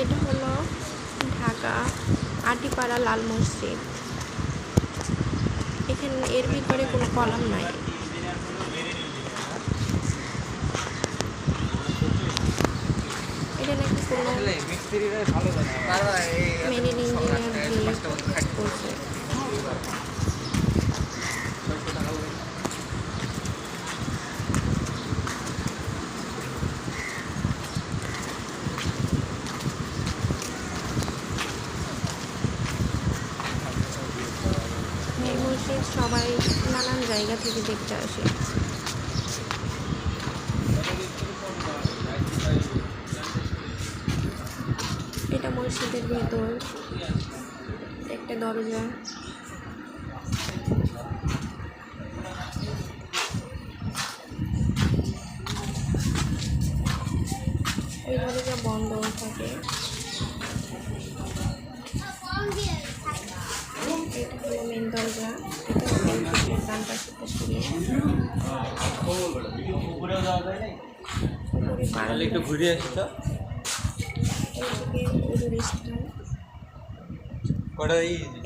এটা হলো ঢাকা আটিপাড়া লাল মসজিদ। এখানে এর ভিতরে কোনো কলম নাই। এটা নাকি কোনো মেরিন ইঞ্জিনিয়ার দিয়ে করছে। মসজিদ সবাই নানান জায়গা থেকে দেখতে আসে। এটা মসজিদের ভেতর, একটা দরজা। এই দরজা বন্ধ থাকে। গেটের ডান পাশে পুকুরে তাহলে একটু ঘুরে আসি তো।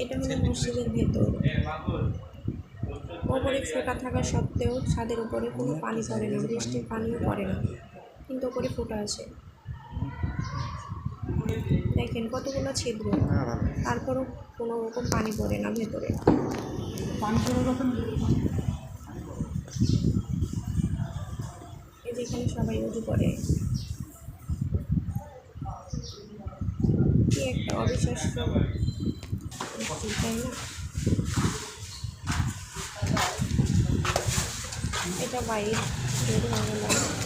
এটা হলো মসজিদের ভেতর। ওপরে ফোঁটা থাকা সত্ত্বেও ছাদের উপরে কোনো পানি পড়ে না বৃষ্টির পানিও পড়ে না। কিন্তু ওপরে ফোঁটা আছে। দেখেন কতগুলো ছিদ্র। তারপরও কোনো রকম পানি পড়ে না ভেতরে। এই যেখানে সবাই উজু করে। কি একটা অবিশ্বাস্য। তাই না এটা বাইরে বের হয়ে গেলাম